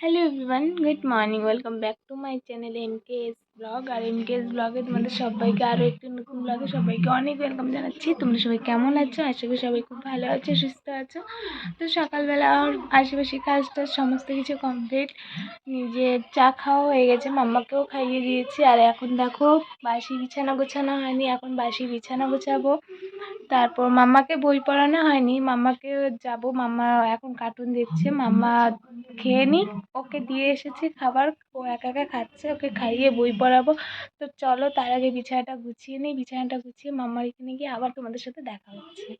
hello everyone good morning. Welcome back to my channel mks blog R MKS ব্লগে তোমাদের সবাইকে আরও একটি নতুন ব্লগে সবাইকে অনেক ওয়েলকাম জানাচ্ছি। তোমরা সবাই কেমন আছো? আশা করি সবাই খুব ভালো আছো, সুস্থ আছো। তো সকালবেলা আশেপাশে কাজটা সমস্ত কিছু কমপ্লিট নিজে চা খাওয়া হয়ে গেছে, মাম্মাকেও খাইয়ে দিয়েছি। আর এখন দেখো, বাসি বিছানা গোছানো হয়নি, এখন বাসি বিছানা গোছাবো। তারপর মাম্মাকে বই পড়ানো হয়নি, মাম্মাকে যাব। মাম্মা এখন কার্টুন দেখছে, মাম্মা খেয়ে নিক, ওকে দিয়ে এসেছি খাবার। ও একা একা খাচ্ছে, ওকে খাইয়ে বই পড়াবো তো চলো তার আগে বিছানাটা গুছিয়ে নিই। বিছানাটা গুছিয়ে মাম্মার এখানে গিয়ে আবার তোমাদের সাথে দেখা হচ্ছে।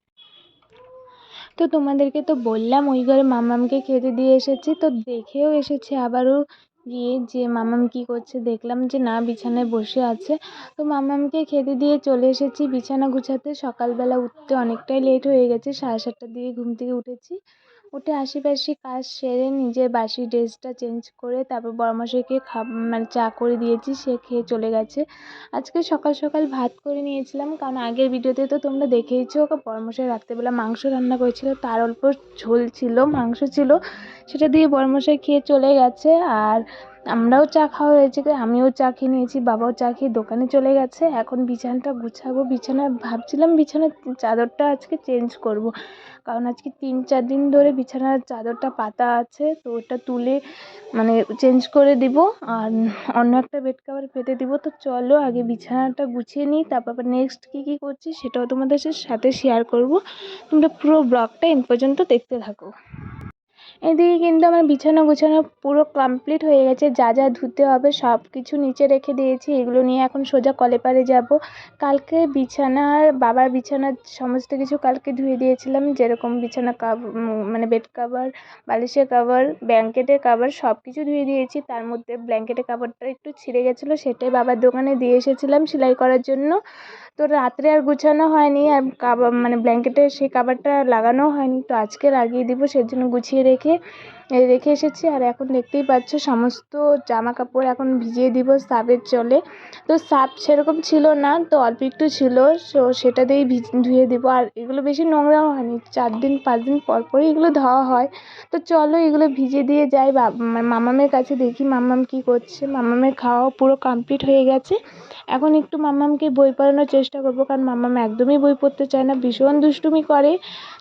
তো তোমাদেরকে তো বললাম, ওই ঘরে মামামকে খেতে দিয়ে এসেছি। তো দেখেও এসেছি আবারও গিয়ে যে মামাম কী করছে। দেখলাম যে না, বিছানায় বসে আছে। তো মামামকে খেতে দিয়ে চলে এসেছি। বিছানা গুছাতে সকালবেলা উঠতে অনেকটাই লেট হয়ে গেছে। সাড়ে সাতটার দিকে ঘুম থেকে উঠেছি। উঠে আশিপাশি কাজ সেরে নিজের বাসি ড্রেসটা চেঞ্জ করে তারপর বড়মশাইকে খা মানে চা করে দিয়েছি, সে খেয়ে চলে গেছে। আজকে সকাল সকাল ভাত করে নিয়েছিলাম, কারণ আগের ভিডিওতে তো তোমরা দেখেইছো বড়মশাই রাত্রেবেলা মাংস রান্না করেছিল, তার অল্প ঝোল ছিল, মাংস ছিল, সেটা দিয়ে বড়মশাই খেয়ে চলে গেছে। আর আমরাও চা খাওয়া হয়েছে আমিও চা খেয়ে নিয়েছি, বাবাও চা খেয়ে দোকানে চলে গেছে। এখন বিছানাটা গুছাবো বিছানা ভাবছিলাম বিছানার চাদরটা আজকে চেঞ্জ করব। কারণ আজকে তিন চার দিন ধরে বিছানার চাদরটা পাতা আছে, তো ওটা তুলে মানে চেঞ্জ করে দিব, আর অন্য একটা বেড কাভার পেতে দিব। তো চলো আগে বিছানাটা গুছিয়ে নিই, তারপর নেক্সট কী কী করছি সেটাও তোমাদের সাথে শেয়ার করব। তোমরা পুরো ব্লগটা এন্ড পর্যন্ত দেখতে থাকো। এদিকে কিন্তু আমার বিছানা গুছানো পুরো কমপ্লিট হয়ে গেছে। যা যা ধুতে হবে সব কিছু নিচে রেখে দিয়েছি। এগুলো নিয়ে এখন সোজা কলে পারে যাব। কালকে বিছানার, বাবার বিছানার সমস্ত কিছু কালকে ধুয়ে দিয়েছিলাম। যেরকম বিছানা মানে বেড কাভার বালিশের কাভার ব্ল্যাঙ্কেটের কাভার সব কিছু ধুয়ে দিয়েছি। তার মধ্যে ব্ল্যাঙ্কেটের কাভারটা একটু ছিঁড়ে গেছিল। সেটাই বাবার দোকানে দিয়ে এসেছিলাম সেলাই করার জন্য। তো রাত্রে আর গুছানো হয়নি। আর কাবা মানে ব্ল্যাঙ্কেটের সেই কাভারটা লাগানোও হয়নি। তো আজকে লাগিয়ে দিব। সেজন্য গুছিয়ে রেখে রেখে রেখে এসেছি। আর এখন দেখতেই পাচ্ছ সমস্ত জামা কাপড় এখন ভিজিয়ে দিব সার্ফের জলে। তো সার্ফ সেরকম ছিল না, তো অল্প একটু ছিল, সো সেটা দিয়েই ধুয়ে দিব। আর এগুলো বেশি নোংরাও হয়নি, চার দিন, পাঁচ দিন পর পরই এগুলো ধোয়া হয়। তো চলো এগুলো ভিজিয়ে দিয়ে যাই মামামের কাছে দেখি মামাম কী করছে। মামামের খাওয়া পুরো কমপ্লিট হয়ে গেছে। এখন একটু মামামকে বই পড়ানোর চেষ্টা করব, কারণ মামাম একদমই বই পড়তে চায় না, ভীষণ দুষ্টুমি করে।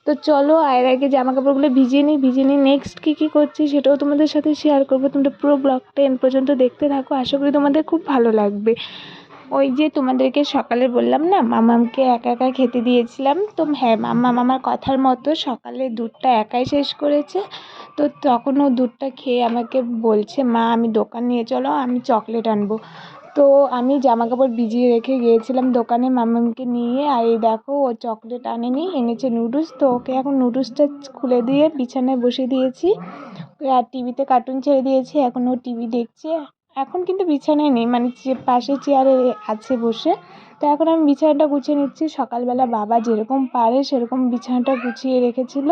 তো চলো এর আগে জামা কাপড়গুলো ভিজিয়ে নিই ভিজিয়ে নিই নেক্সট কী কী করছি সেটাও তোমাদের সাথে শেয়ার করব। তোমরা পুরো ব্লগটা এন পর্যন্ত দেখতে থাকো, আশা করি তোমাদের খুব ভালো লাগবে। ওই যে তোমাদেরকে সকালে বললাম না, মামামকে একা একা খেতে দিয়েছিলাম। তো হ্যাঁ মাম্মাম আমার কথার মতো সকালে দুধটা একাই শেষ করেছে। তো তখন ও দুধটা খেয়ে আমাকে বলছে, মা, আমি দোকান নিয়ে চলো, আমি চকলেট আনব। তো আমি জামা কাপড় ভিজিয়ে রেখে গিয়েছিলাম দোকানে মামামকে নিয়ে। আর এই দেখো, ও চকলেট আনেনি, এনেছে নুডলস তো ওকে এখন নুডলসটা খুলে দিয়ে বিছানায় বসে দিয়েছি। আর টিভিতে কার্টুন ছেড়ে দিয়েছি, এখন ও টিভি দেখছে। এখন কিন্তু বিছানায় নেই মানে পাশে চেয়ারে আছে বসে। তো এখন আমি বিছানাটা গুছিয়ে নিচ্ছি। সকালবেলা বাবা যেরকম পারে সেরকম বিছানাটা গুছিয়ে রেখেছিল।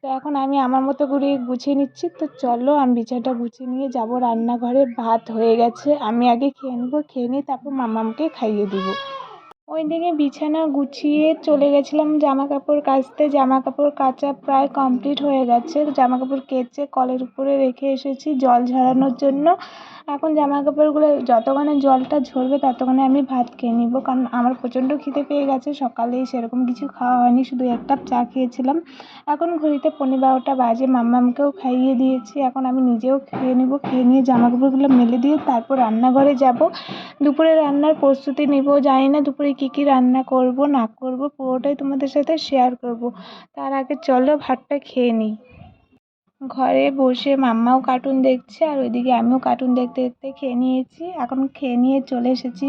তো এখন আমি আমার মতো করে গুছিয়ে নিচ্ছি। তো চলো আমি বিছানাটা গুছিয়ে নিয়ে যাব। রান্নাঘরে ভাত হয়ে গেছে। আমি আগে খেয়ে নেব, খেয়ে নিয়ে তারপর মামামকে খাইয়ে দেবো। ওই দিকে বিছানা গুছিয়ে চলে গেছিলাম জামা কাপড় কাচতে। জামা কাপড় কাচা প্রায় কমপ্লিট হয়ে গেছে। জামা কাপড় কেচে কলের উপরে রেখে এসেছি জল ঝরানোর জন্য। এখন জামা কাপড়গুলো যতক্ষণে জলটা ঝরবে ততক্ষণে আমি ভাত খেয়ে নিব। কারণ আমার প্রচণ্ড খিদে পেয়ে গেছে সকালে সেরকম কিছু খাওয়া হয়নি, শুধু এক কাপ চা খেয়েছিলাম। এখন ঘড়িতে পনেরো বারোটা বাজে, মাম্মামকেও খাইয়ে দিয়েছি। এখন আমি নিজেও খেয়ে নেব, খেয়ে নিয়ে জামা কাপড়গুলো মেলে দিয়ে তারপর রান্নাঘরে যাব। দুপুরে রান্নার প্রস্তুতি নেব, জানি না দুপুরে কী কী রান্না করব, না করব, পুরোটাই তোমাদের সাথে শেয়ার করব। তার আগে চলো ভাতটা খেয়ে নিই। ঘরে বসে মাম্মাও কার্টুন দেখছে আর ওইদিকে আমিও কার্টুন দেখতে দেখতে খেয়ে নিয়েছি। এখন খেয়ে নিয়ে চলে এসেছি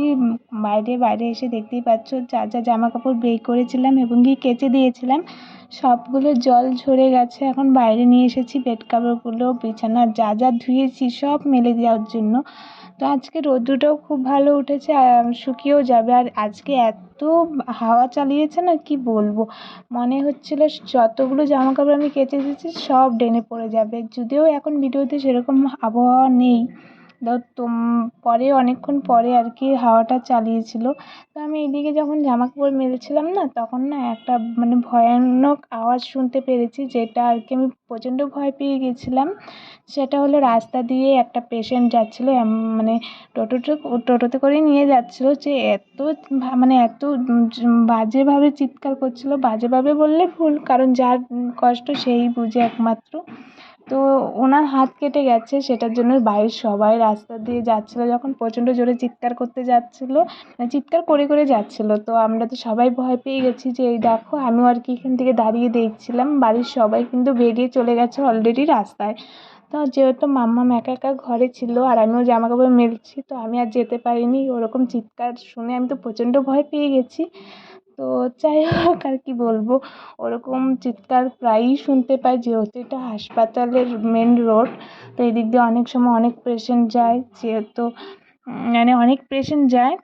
বাইরে বাইরে এসে দেখতেই পাচ্ছ যা যা জামা কাপড় বের করেছিলাম এবং কি কেচে দিয়েছিলাম, সবগুলো জল ঝরে গেছে। এখন বাইরে নিয়ে এসেছি বেড কাভারগুলো বিছানা, যা যা ধুয়েছি সব মেলে দেওয়ার জন্য। তো আজকে রৌদ্রটাও খুব ভালো উঠেছে শুকিয়েও যাবে। আর আজকে এত হাওয়া চালিয়েছে না, কি বলব? মনে হচ্ছিল যতগুলো জামা কাপড় আমি কেচে এসেছি সব ডেনে পড়ে যাবে। যদিও এখন ভিডিওতে সেরকম আবহাওয়া নেই। পরে, অনেকক্ষণ পরে আর কি হাওয়াটা চালিয়েছিল। তো আমি এদিকে যখন জামা কাপড় মেলছিলাম না, তখন না একটা মানে ভয়ানক আওয়াজ শুনতে পেরেছি, যেটা আর কি আমি প্রচণ্ড ভয় পেয়ে গেছিলাম। সেটা হলো রাস্তা দিয়ে একটা পেশেন্ট যাচ্ছিল মানে টোটোতে টোটোতে করেই নিয়ে যাচ্ছিল যে এত মানে এত বাজেভাবে চিৎকার করছিল, বাজেভাবে বললে ভুল, কারণ যার কষ্ট সেই বুঝে একমাত্র। তো ওনার হাত কেটে গেছে, সেটার জন্য বাড়ির সবাই রাস্তা দিয়ে যাচ্ছিল, যখন প্রচণ্ড জোরে চিৎকার করতে যাচ্ছিল, চিৎকার করে করে যাচ্ছিল। তো আমরা তো সবাই ভয় পেয়ে গেছি যে, এই দেখো, আমিও আর কি এখান থেকে দাঁড়িয়ে দেখছিলাম, বাড়ির সবাই কিন্তু বেরিয়ে চলে গেছে অলরেডি রাস্তায়। তো যেহেতু মাম্মাম একা একা ঘরে ছিল আর আমিও জামা কাপড় মেলছি, তো আমি আর যেতে পারিনি। ওরকম চিৎকার শুনে আমি তো প্রচণ্ড ভয় পেয়ে গেছি। তো যাই হোক আর কি বলব, ওরকম চিৎকার প্রায়ই শুনতে পাই যেহেতু এটা হাসপাতালের মেন রোড তো এদিক দিয়ে অনেক সময় অনেক পেশেন্ট যায়, যেহেতু মানে অনেক পেশেন্ট যায়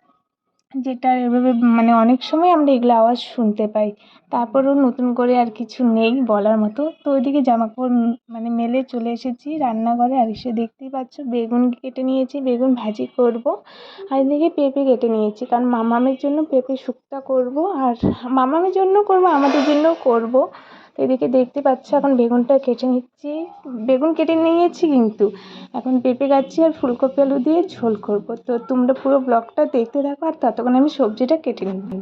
যেটা এভাবে মানে অনেক সময় আমরা এগুলো আওয়াজ শুনতে পাই। তারপরেও নতুন করে আর কিছু নেই বলার মতো। তো ওইদিকে জামা কাপড় মানে মেলে চলে এসেছি রান্নাঘরে। আর এসে দেখতেই পাচ্ছ, বেগুন কেটে নিয়েছি, বেগুন ভাজি করব। আর এদিকে পেঁপে কেটে নিয়েছি। কারণ মামামের জন্য পেঁপে শুক্তো করব আর মামামের জন্য করব, আমাদের জন্যও করব। তো এদিকে দেখতে পাচ্ছ এখন বেগুনটা কেটে নিচ্ছি। বেগুন কেটে নিয়েছি কিন্তু। এখন পেঁপে গাছি আর ফুলকপি আলু দিয়ে ঝোল করব। তো তোমরা পুরো ব্লগটা দেখতে থাকো আর ততক্ষণ আমি সবজিটা কেটে নিই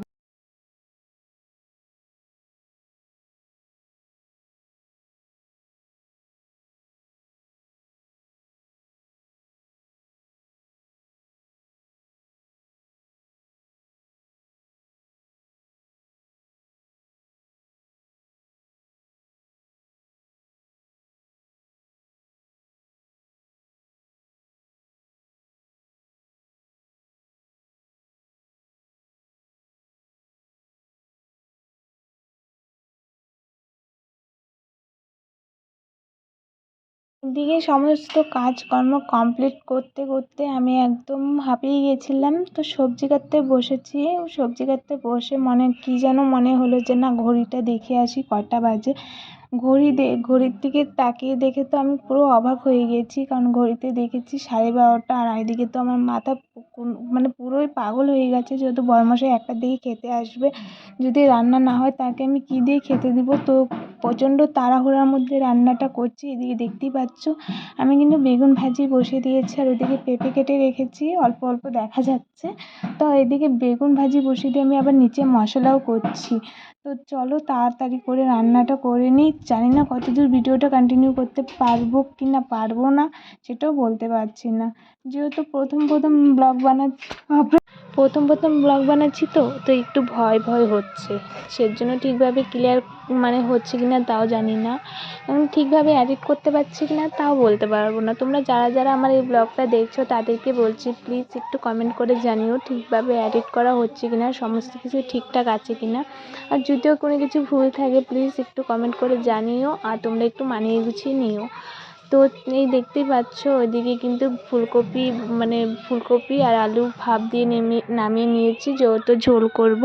এদিকে সমস্ত কাজকর্ম কমপ্লিট করতে করতে আমি একদম হাঁপিয়ে গেছিলাম তো সবজি কাটতে বসেছি। সবজি কাটতে বসে মনে, কী যেন মনে হলো যে না, ঘড়িটা দেখে আসি, কটা বাজে। ঘড়ি দে, ঘড়ির দিকে তাকিয়ে দেখে তো আমি পুরো অবাক হয়ে গেছি। কারণ ঘড়িতে দেখেছি সাড়ে বারোটা আর এদিকে তো আমার মাথা মানে পুরোই পাগল হয়ে গেছে। যেহেতু বড়মশাই একটার দিকে খেতে আসবে, যদি রান্না না হয় তাকে আমি কী দিয়ে খেতে দেবো? তো প্রচণ্ড তাড়াহুড়ার মধ্যে রান্নাটা করছি, এদিকে দেখতেই পাচ্ছ। আমি কিন্তু বেগুন ভাজি বসিয়ে দিয়েছি আর ওদিকে পেঁপে কেটে রেখেছি, অল্প অল্প দেখা যাচ্ছে। তো এদিকে বেগুন ভাজি বসিয়ে দিয়ে আমি আবার নিচে মশলাও করছি। তো চলো তাড়াতাড়ি করে রান্নাটা করে নিই। জানি না কত দূর ভিডিওটা কন্টিনিউ করতে পারব কি না পারব না, সেটাও বলতে পারছি না। যেহেতু প্রথম প্রথম ব্লগ বানাচ্ছি প্রথম প্রথম ব্লগ বানাচ্ছি তো তো একটু ভয় ভয় হচ্ছে। সেজন্য ঠিকভাবে ক্লিয়ার মানে হচ্ছে কি না তাও জানি না। এবং ঠিকভাবে এডিট করতে পারছি কি না তাও বলতে পারব না। তোমরা যারা যারা আমার এই ব্লগটা দেখছ তাদেরকে বলছি প্লিজ একটু কমেন্ট করে জানিও ঠিকভাবে এডিট করা হচ্ছে কি না সমস্ত কিছু ঠিকঠাক আছে কি না আর যদিও কোনো কিছু ভুল থাকে প্লিজ একটু কমেন্ট করে জানিও, আর তোমরা একটু মানিয়ে গুছিয়ে নিও। তো এই দেখতেই পাচ্ছ, ওইদিকে কিন্তু ফুলকপি মানে ফুলকপি আর আলু ভাপ দিয়ে নেমে, নামিয়ে নিয়েছি, যেহেতু ঝোল করব।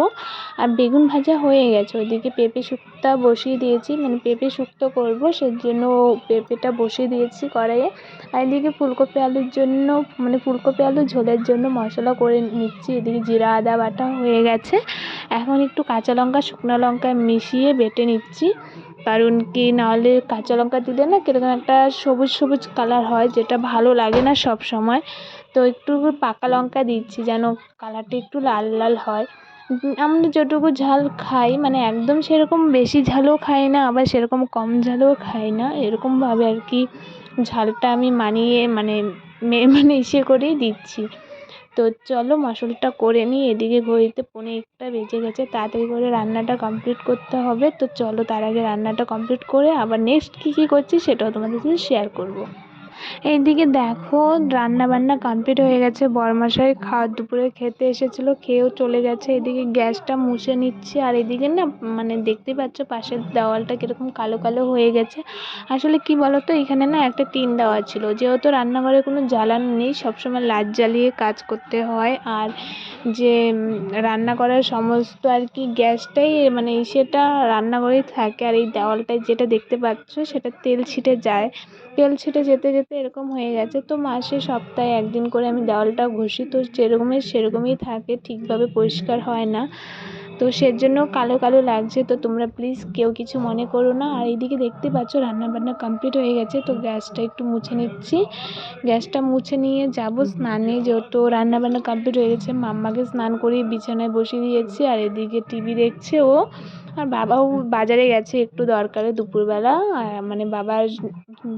আর বেগুন ভাজা হয়ে গেছে, ওইদিকে পেঁপে শুক্তো বসিয়ে দিয়েছি মানে পেঁপে শুক্তো করব, সেজন্য পেঁপেটা বসিয়ে দিয়েছি কড়াইয়ে। আর এদিকে ফুলকপি আলুর জন্য মানে ফুলকপি আলু ঝোলের জন্য মশলা করে নিচ্ছি, এদিকে জিরা, আদা বাটা হয়ে গেছে। এখন একটু কাঁচা লঙ্কা, শুকনো লঙ্কা মিশিয়ে বেটে নিচ্ছি। কারণ কি? নাহলে কাঁচা লঙ্কা দিলে না কীরকম একটা সবুজ সবুজ কালার হয়, যেটা ভালো লাগে না সব সময় তো একটু পাকা লঙ্কা দিচ্ছি যেন কালারটা একটু লাল লাল হয়। আমরা যেটুকু ঝাল খাই মানে একদম সেরকম বেশি ঝালও খাই না, আবার সেরকম কম ঝালও খাই না। এরকমভাবে আর কি ঝালটা আমি মানিয়ে মানে মানে ইসে করেই দিচ্ছি। তো চলো মশলাটা করে নিই। এদিকে ঘড়িতে পৌনে একটা বেজে গেছে। তাড়াতাড়ি করে রান্নাটা কমপ্লিট করতে হবে। তো চলো তার আগে রান্নাটা কমপ্লিট করে আবার নেক্সট কী কী করছি সেটাও তোমাদের সাথে শেয়ার করব। এইদিকে দেখো রান্না বান্না কমপ্লিট হয়ে গেছে। বরমশাই খাওয়ার দুপুরে খেতে এসেছিল, খেয়েও চলে গেছে। এদিকে গ্যাসটা মুছে নিচ্ছি, আর এদিকে না মানে দেখতেই পাচ্ছ পাশের দেওয়ালটা কীরকম কালো কালো হয়ে গেছে। আসলে কি বলো তো এখানে না একটা টিন দেওয়া ছিল। যেহেতু রান্নাঘরে কোনো জ্বালানি নেই, সবসময় লাইট জ্বালিয়ে কাজ করতে হয়। আর যে রান্না করার সমস্ত আর কি গ্যাসটাই মানে সেটা রান্নাঘরেই থাকে। আর এই দেওয়ালটায় যেটা দেখতে পাচ্ছ, সেটা তেল ছিটে যায়। তেল ছিটে যেতে যেতে এরকম হয়ে গেছে। তো মাসে সপ্তাহে একদিন করে আমি দেওয়ালটা ঘষি। তো যেরকমের সেরকমই থাকে, ঠিকভাবে পরিষ্কার হয় না। তো সেজন্য কালো কালো লাগছে। তো তোমরা প্লিজ কেউ কিছু মনে করো না। আর এইদিকে দেখতে পাচ্ছ রান্নাবান্না কমপ্লিট হয়ে গেছে। তো গ্যাসটা একটু মুছে নিচ্ছি। গ্যাসটা মুছে নিয়ে যাব স্নানে। যেহেতু রান্নাবান্না কমপ্লিট হয়ে গেছে, মাম্মাকে স্নান করিয়ে বিছানায় বসিয়ে দিয়েছি। আর এদিকে টিভি দেখছে ও। আর বাবাও বাজারে গেছে, একটু দরকারে দুপুরবেলা। মানে বাবার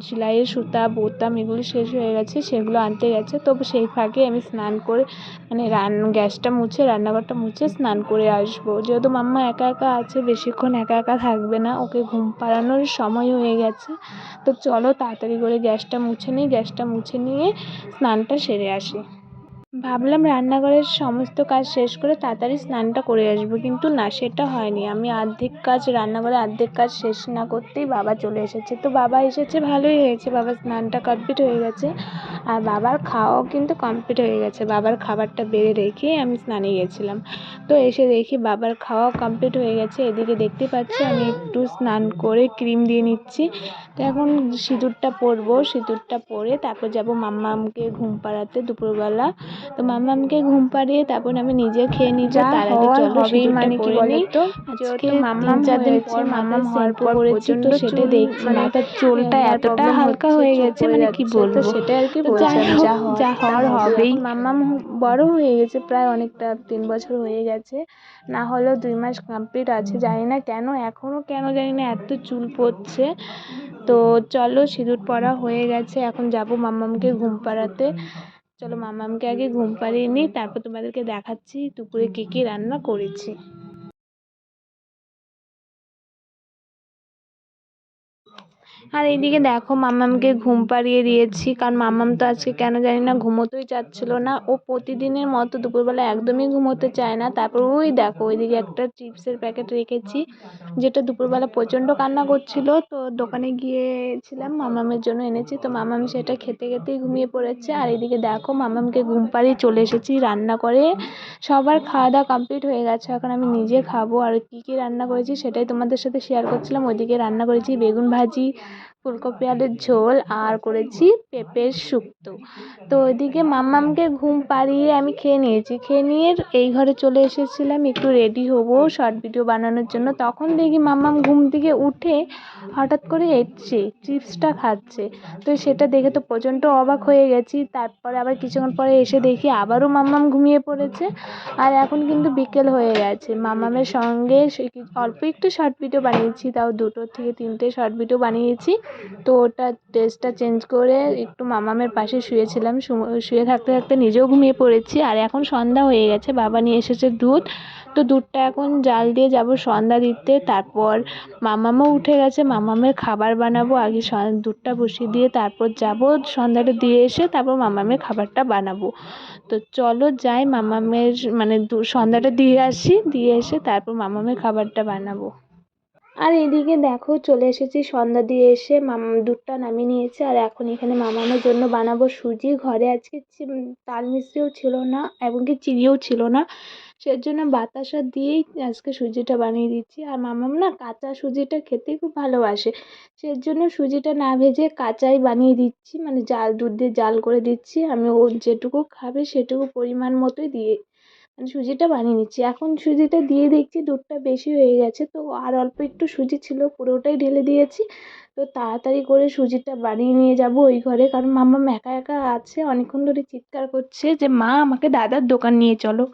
সেলাইয়ের সুতা, বোতাম এগুলো শেষ হয়ে গেছে, সেগুলো আনতে গেছে। তো সেই ফাঁকে আমি স্নান করে মানে রান, গ্যাসটা মুছে, রান্নাঘরটা মুছে স্নান করে আসব। যেহেতু মাম্মা একা একা আছে, বেশিক্ষণ একা একা থাকবে না, ওকে ঘুম পাড়ানোর সময় হয়ে গেছে। তো চলো তাড়াতাড়ি করে গ্যাসটা মুছে নিই, গ্যাসটা মুছে নিয়ে স্নানটা সেরে আসি। ভাবলাম রান্নাঘরের সমস্ত কাজ শেষ করে তাড়াতাড়ি স্নানটা করে আসব, কিন্তু না, সেটা হয়নি। আমি অর্ধেক কাজ, রান্নাঘরে অর্ধেক কাজ শেষ না করতেই বাবা চলে এসেছে। তো বাবা এসেছে, ভালোই হয়েছে। বাবার স্নানটা কমপ্লিট হয়ে গেছে। আর বাবার খাওয়াও কিন্তু কমপ্লিট হয়ে গেছে। বাবার খাবারটা বেড়ে রেখে আমি স্নানে গেছিলাম। তো এসে দেখি বাবার খাওয়াও কমপ্লিট হয়ে গেছে। এদিকে দেখতে পাচ্ছি আমি একটু স্নান করে ক্রিম দিয়ে নিচ্ছি। তো এখন সিঁদুরটা পরবো। সিঁদুরটা পরে তারপর যাব মাম্মামকে ঘুম পাড়াতে দুপুরবেলা। তো মাম্মামকে ঘুম পাড়িয়ে তারপর আমি নিজে খেয়ে নিই যা তার আগে চলো মানে কি নিই। তো? আজকে মাম্মাম চার দিন পর মাম্মাম হওয়ার পর করেছি প্রচণ্ড তো সেটা দেখছি। মানে মাথার চুলটা এতটা হালকা হয়ে গেছে মানে কি বলব? সেটাই আর কি যাই হোক, যা হওয়ার। হবেই। মাম্মাম বড় হয়ে গেছে প্রায় অনেকটা তিন বছর হয়ে গেছে। না হলেও দুই মাস কমপ্লিট আছে জানি না কেন এখনও কেন জানি না এত চুল পড়ছে। তো চলো সিঁদুর পরা হয়ে গেছে এখন যাব মাম্মামকে ঘুম পাড়াতে। চলো মাম্মামকে আগে ঘুম পাড়িয়ে নিই তারপর তোমাদেরকে দেখাচ্ছি দুপুরে কী কী রান্না করেছি। আর এইদিকে দেখো মাম্মামকে ঘুম পাড়িয়ে দিয়েছি, কারণ মাম্মাম তো আজকে কেন জানি না ঘুমোতেই চাচ্ছিল না। ও প্রতিদিনের মতো দুপুরবেলা একদমই ঘুমোতে চায় না। তারপর ওই দেখো ওইদিকে একটা চিপসের প্যাকেট রেখেছি, যেটা দুপুরবেলা প্রচণ্ড কান্না করছিল। তো দোকানে গিয়েছিলাম মামামের জন্য এনেছি। তো মামাম সেটা খেতে খেতেই ঘুমিয়ে পড়েছে। আর এদিকে দেখো মামামকে ঘুম পাড়িয়ে চলে এসেছি রান্না করে। সবার খাওয়া দাওয়া কমপ্লিট হয়ে গেছে। এখন আমি নিজে খাব। আর কী কী রান্না করেছি সেটাই তোমাদের সাথে শেয়ার করছিলাম। ওইদিকে রান্না করেছি বেগুন ভাজি ফুলকপি, আলুর ঝোল আর করেছি পেঁপের শুক্তো তো ওইদিকে মাম্মামকে ঘুম পাড়িয়ে আমি খেয়ে নিয়েছি। খেয়ে নিয়ে এই ঘরে চলে এসেছিলাম, একটু রেডি হব শর্ট ভিডিও বানানোর জন্য। তখন দেখি মাম্মাম ঘুম থেকে উঠে হঠাৎ করে এসছে চিপসটা খাচ্ছে। তো সেটা দেখে তো প্রচণ্ড অবাক হয়ে গেছি। তারপরে আবার কিছুক্ষণ পরে এসে দেখি আবারও মাম্মাম ঘুমিয়ে পড়েছে। আর এখন কিন্তু বিকেল হয়ে গেছে। মাম্মামের সঙ্গে অল্প একটু শর্ট ভিডিও বানিয়েছি, তাও দুটো থেকে তিনটে শর্ট ভিডিও বানিয়েছি। তো ওটা ড্রেসটা চেঞ্জ করে একটু মামামের পাশে শুয়েছিলাম শুয়ে থাকতে থাকতে নিজেও ঘুমিয়ে পড়েছি। আর এখন সন্ধ্যা হয়ে গেছে, বাবা নিয়ে এসেছে দুধ। তো দুধটা এখন জাল দিয়ে যাব সন্ধ্যা দিতে। তারপর মামামও উঠে গেছে, মামামের খাবার বানাবো। আগে দুধটা বসিয়ে দিয়ে তারপর যাব সন্ধ্যাটা দিয়ে এসে তারপর মামামের খাবারটা বানাবো। তো চলো যাই মামামের মানে সন্ধ্যাটা দিয়ে আসি, দিয়ে এসে তারপর মামামের খাবারটা বানাবো। আর এদিকে দেখো চলে এসেছি, সন্ধ্যা দিয়ে এসে মাম, দুধটা নামিয়ে নিয়েছি। আর এখন এখানে মামামের জন্য বানাবো সুজি। ঘরে আজকে তাল মিশ্রিও ছিল না, এমনকি চিনিও ছিল না। সেজন্য বাতাসা দিয়েই আজকে সুজিটা বানিয়ে দিচ্ছি। আর মামাম না কাঁচা সুজিটা খেতে খুব ভালোবাসে। সেজন্য সুজিটা না ভেজে কাঁচাই বানিয়ে দিচ্ছি। মানে জাল, দুধ দিয়ে জাল করে দিচ্ছি। আমি ও যেটুকু খাবে সেটুকু পরিমাণ মতোই দিয়ে সুজিটা বানিয়ে নিচ্ছি। এখন সুজিটা দিয়ে দেখছি দুধটা বেশি হয়ে গেছে, তো আর অল্প একটু সুজি ছিল, পুরোটাই ঢেলে দিয়েছি। তো তাড়াতাড়ি করে সুজিটা বানিয়ে নিয়ে যাব ওই ঘরে, কারণ মাম্মাম একা একা আছে, অনেকক্ষণ ধরে চিৎকার করছে যে, মা, আমাকে দাদার দোকান নিয়ে চলো।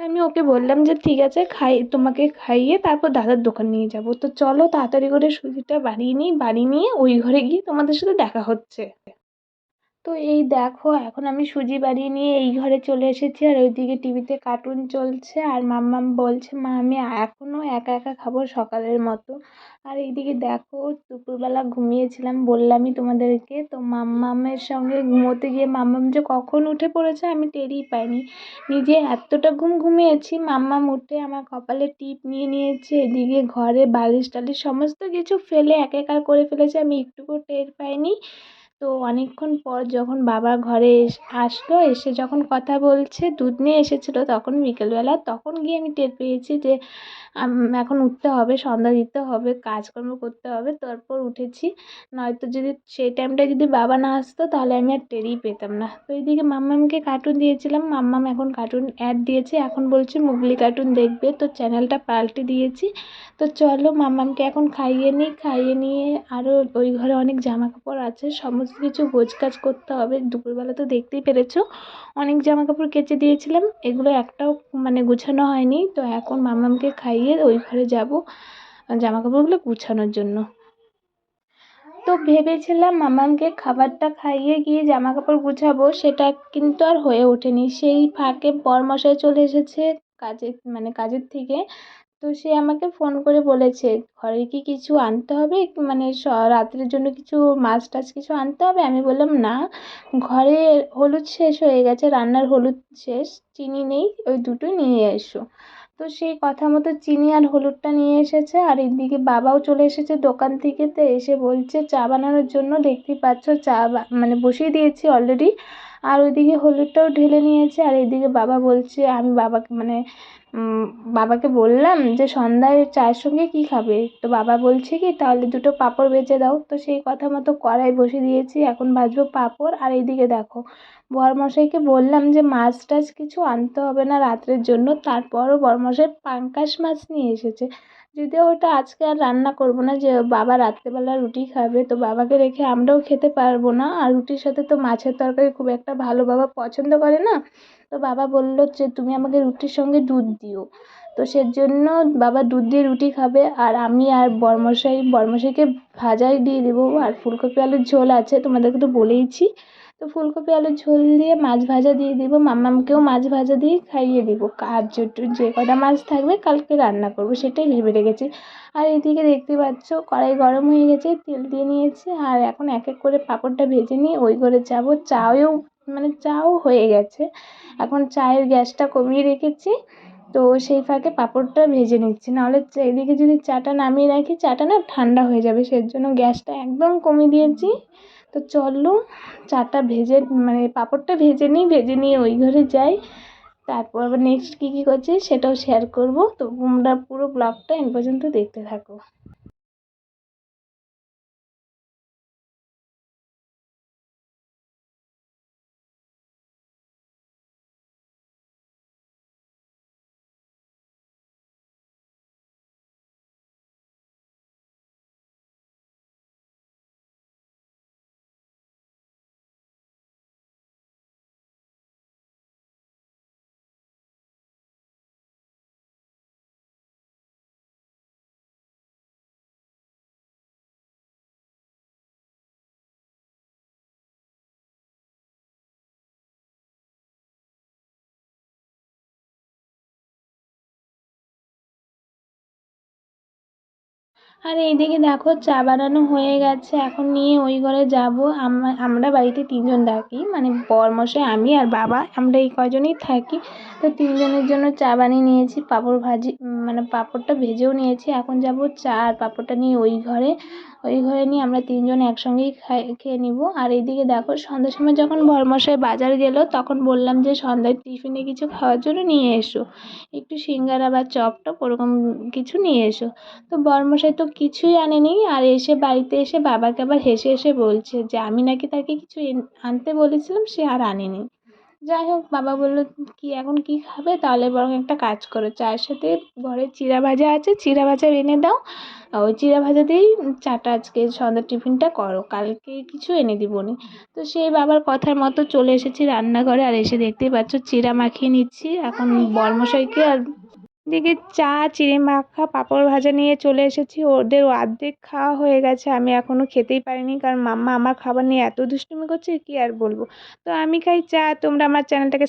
আমি ওকে বললাম যে, ঠিক আছে, খাই, তোমাকে খাইয়ে তারপর দাদার দোকান নিয়ে যাব। তো চলো তাড়াতাড়ি করে সুজিটা বানিয়ে নিই, বানিয়ে নিয়ে ওই ঘরে গিয়ে তোমাদের সাথে দেখা হচ্ছে। তো এই দেখো, এখন আমি সুজি বানিয়ে নিয়ে এই ঘরে চলে এসেছি আর ওইদিকে টিভিতে কার্টুন চলছে আর মাম্মাম বলছে, মা, আমি এখনও একা একা খাব সকালের মতো। আর এইদিকে দেখো, দুপুরবেলা ঘুমিয়েছিলাম, বললামই তোমাদেরকে, তো মাম্মামের সঙ্গে ঘুমোতে গিয়ে মাম্মাম যে কখন উঠে পড়েছে আমি টেরই পাইনি। নিজে এতটা ঘুম ঘুমিয়েছি, মাম্মাম উঠে আমার কপালে টিপ নিয়ে নিয়েছে, এদিকে ঘরে বালিশ টালিশ সমস্ত কিছু ফেলে একাকার করে ফেলেছে, আমি একটুকুও টের পাইনি। তো অনেকক্ষণ পর যখন বাবা ঘরে আসলো, এসে যখন কথা বলছে, দুধ নিয়ে এসেছিল তখন বিকেলবেলা, তখন গিয়ে আমি টের পেয়েছি যে এখন উঠতে হবে, সন্ধ্যা দিতে হবে, কাজকর্ম করতে হবে। তারপর উঠেছি। নয়তো যদি সেই টাইমটায় যদি বাবা না আসতো, তাহলে আমি আর টেরই পেতাম না। তো এইদিকে মাম্মামকে কার্টুন দিয়েছিলাম। মাম্মাম এখন কার্টুন অ্যাড দিয়েছে। এখন বলছে, মুগলি কার্টুন দেখবে। তো চ্যানেলটা পাল্টে দিয়েছি। তো চলো, মাম্মামকে এখন খাইয়ে নিই। খাইয়ে নিয়ে আরও ওই ঘরে অনেক জামা কাপড় আছে। সমস্ত কিছু গোছগাছ করতে হবে। দুপুরবেলা তো দেখতেই পেরেছ, অনেক জামা কাপড় কেচে দিয়েছিলাম। এগুলো একটাও মানে গুছানো হয়নি, তো এখন মাম্মামকে খাইয়ে ওই ঘরে যাব জামা কাপড়গুলো গুছানোর জন্য। তো ভেবেছিলাম মামামকে খাবারটা খাইয়ে গিয়ে জামা কাপড় গুছাবো, সেটা কিন্তু আর হয়ে ওঠেনি। সেই ফাঁকে বরমশাই চলে এসেছে কাজের মানে কাজের থেকে। তো সে আমাকে ফোন করে বলেছে, ঘরে কি কিছু আনতে হবে? মানে স, রাত্রের জন্য কিছু মাছ টাছ কিছু আনতে হবে? আমি বললাম, না, ঘরে হলুদ শেষ হয়ে গেছে, রান্নার হলুদ শেষ, চিনি নেই, ওই দুটো নিয়ে এসো। তো সেই কথা মতো চিনি আর হলুদটা নিয়ে এসেছে, আর এদিকে বাবাও চলে এসেছে দোকান থেকে তো এসে বলছে, চা বানানোর জন্য দেখতেই পাচ্ছ, চা মানে বসিয়ে দিয়েছি অলরেডি আর ওইদিকে হলুদটাও ঢেলে নিয়েছে, আর এদিকে বাবা বলছে, আমি বাবাকে মানে বাবাকে বললাম যে সন্ধ্যায় চায়ের সঙ্গে কি খাবে? তো বাবা বলছে কি, তাহলে দুটো পাঁপড় ভেজে দাও। তো সেই কথা মতো কড়াই বসিয়ে দিয়েছি, এখন ভাজবো পাঁপড় আর এইদিকে দেখো। বরমশাইকে বললাম যে, মাছ টাছ কিছু আনতে হবে না রাত্রের জন্য। তারপরও বরমশাই পাঙ্কাশ মাছ নিয়ে এসেছে। যদিও ওটা আজকে আর রান্না করব না, যে বাবা রাত্রেবেলা রুটি খাবে, তো বাবাকে রেখে আমরাও খেতে পারব না। আর রুটির সাথে তো মাছের তরকারি খুব একটা ভালো বাবা পছন্দ করে না। তো বাবা বলল যে, তুমি আমাকে রুটির সঙ্গে দুধ দিও। তো সেজন্য বাবা দুধ দিয়ে রুটি খাবে। আর আমি আর বরমশাই, বরমশাইকে ভাজাই দিয়ে দেবো। আর ফুলকপি আলুর ঝোল আছে, তোমাদেরকে তো বলেইছি। তো ফুলকপি, আলুর ঝোল দিয়ে মাছ ভাজা দিয়ে দিব। মাম্মামকেও মাছ ভাজা দিয়ে খাইয়ে দিব। আর যেটু যে কটা মাছ থাকবে কালকে রান্না করব, সেটাই ভেবে রেখেছি। আর এদিকে দেখতে পাচ্ছ, কড়াই গরম হয়ে গেছে, তেল দিয়ে নিয়েছি। আর এখন এক এক করে পাঁপড়টা ভেজে নিয়ে ওই ঘরে যাব। চায়েও মানে চাও হয়ে গেছে। এখন চায়ের গ্যাসটা কমিয়ে রেখেছি। তো সেই ফাঁকে পাঁপড়টা ভেজে নিচ্ছি। নাহলে এদিকে যদি চাটা নামিয়ে রাখি, চাটা না ঠান্ডা হয়ে যাবে। সেজন্য গ্যাসটা একদম কমিয়ে দিয়েছি। তো চলো চাটা ভেজে মানে পাঁপড়টা ভেজে নিই, ভেজে নিয়ে ওই ঘরে যাই। তারপর আবার নেক্সট কী কী করছি সেটাও শেয়ার করব। তো তোমরা পুরো ব্লগটা এন পর্যন্ত দেখতে থাকো। আর এইদিকে দেখো, চা বানানো হয়ে গেছে। এখন নিয়ে ওই ঘরে যাব। আমরা বাড়িতে তিনজন থাকি। মানে বরমশাই, আমি আর বাবা, আমরা এই কজনই থাকি। তো তিনজনের জন্য চা বানিয়ে নিয়েছি, পাঁপড় ভাজি মানে পাঁপড়টা ভেজেও নিয়েছি। এখন যাব চা আর পাঁপড়টা নিয়ে ওই ঘরে। ওই ঘরে নিয়ে আমরা তিনজন একসঙ্গেই খাই, খেয়ে নিবো। আর এইদিকে দেখো, সন্ধ্যার সময় যখন বরমশাই বাজার গেলো, তখন বললাম যে সন্ধ্যায় টিফিনে কিছু খাওয়ার জন্য নিয়ে এসো। একটু সিঙ্গারা বা চপ টপ ওরকম কিছু নিয়ে এসো। তো বরমশাই তো কিছুই আনেনি আর এসে বাড়িতে এসে বাবাকে আবার হেসে হেসে বলছে যে, আমি নাকি তাকে কিছু আনতে বলেছিলাম, সে আর আনেনি। যাই হোক, বাবা বলল, কি এখন কি খাবে? তাহলে বরং একটা কাজ করো, চায়ের সাথে ঘরে চিড়া ভাজা আছে, চিড়া ভাজা এনে দাও। ওই চিড়া ভাজা দিয়েই চাটা আজকে সন্ধ্যার টিফিনটা করো, কালকে কিছু এনে দিবনি তো সেই বাবার কথার মতো চলে এসেছি রান্নাঘরে, আর এসে দেখতেই পাচ্ছ, চিড়া মাখিয়ে নিচ্ছি। এখন বর্মশাইকে আর এদিকে চা, চিড়ে মাখা, পাঁপড় ভাজা নিয়ে চলে এসেছি। ওদের অর্ধেক খাওয়া হয়ে গেছে। আমি এখনও খেতেই পারিনি কারণ মাম্মা আমার খাবার নিয়ে এত দুষ্টুমি করছে, কি আর বলব? তো আমি খাই চা। তোমরা আমার চ্যানেলটাকে